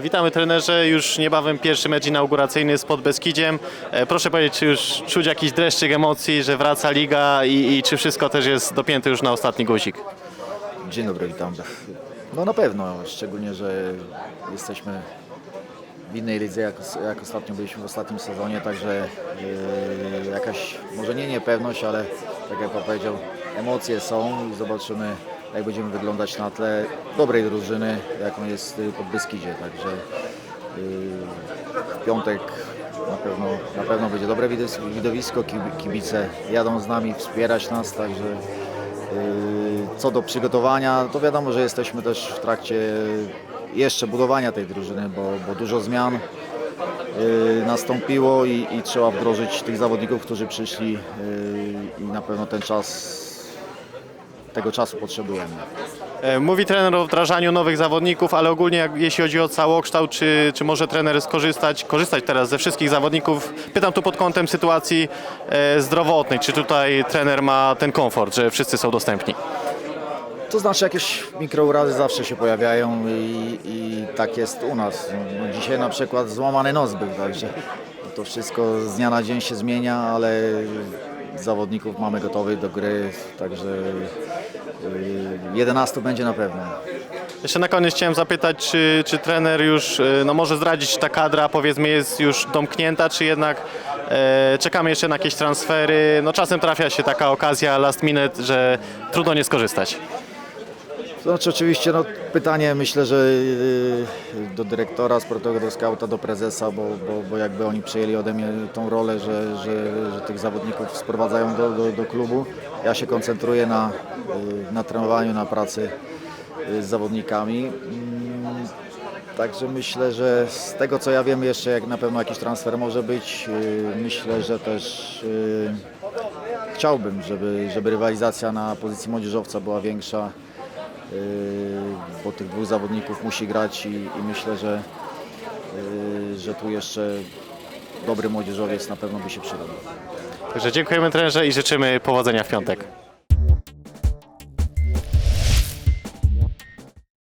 Witamy trenerze, już niebawem pierwszy mecz inauguracyjny z Podbeskidziem. E, Proszę powiedzieć, czy już czuć jakiś dreszczyk emocji, że wraca liga i, i czy wszystko też jest dopięte już na ostatni guzik? Dzień dobry, witam. No na pewno, szczególnie, że jesteśmy w innej lidze, jak, jak ostatnio byliśmy w ostatnim sezonie, także yy, jakaś, może nie niepewność, ale tak jak Pan powiedział, emocje są i zobaczymy, jak będziemy wyglądać na tle dobrej drużyny, jaką jest y, pod Beskidzie, także yy, w piątek na pewno, na pewno będzie dobre widowisko, kibi- kibice jadą z nami wspierać nas, także Yy, Co do przygotowania, to wiadomo, że jesteśmy też w trakcie jeszcze budowania tej drużyny, bo, bo dużo zmian nastąpiło i, i trzeba wdrożyć tych zawodników, którzy przyszli i na pewno ten czas, tego czasu potrzebujemy. E, Mówi trener o wdrażaniu nowych zawodników, ale ogólnie jak, jeśli chodzi o całokształt, czy, czy może trener skorzystać, korzystać teraz ze wszystkich zawodników? Pytam tu pod kątem sytuacji e, zdrowotnej, czy tutaj trener ma ten komfort, że wszyscy są dostępni? To znaczy jakieś mikrourazy zawsze się pojawiają i, i tak jest u nas. No, dzisiaj na przykład złamany nos był, także to wszystko z dnia na dzień się zmienia, ale zawodników mamy gotowych do gry, także yy, 11 będzie na pewno. Jeszcze na koniec chciałem zapytać, czy, czy trener już e, no może zdradzić, czy ta kadra powiedzmy jest już domknięta, czy jednak e, czekamy jeszcze na jakieś transfery? No czasem trafia się taka okazja last minute, że trudno nie skorzystać. Znaczy oczywiście no, pytanie myślę, że yy, do dyrektora sportowego, do skauta, do prezesa, bo, bo, bo jakby oni przejęli ode mnie tą rolę, że, że, że tych zawodników sprowadzają do, do, do klubu. Ja się koncentruję na, yy, na trenowaniu, na pracy yy, z zawodnikami. Mm, Także myślę, że z tego co ja wiem jeszcze jak na pewno jakiś transfer może być. Yy, Myślę, że też chciałbym, żeby, żeby rywalizacja na pozycji młodzieżowca była większa. Yy, bo tych dwóch zawodników musi grać i, i myślę, że, yy, że tu jeszcze dobry młodzieżowiec na pewno by się przydał. Także dziękujemy trenerze i życzymy powodzenia w piątek.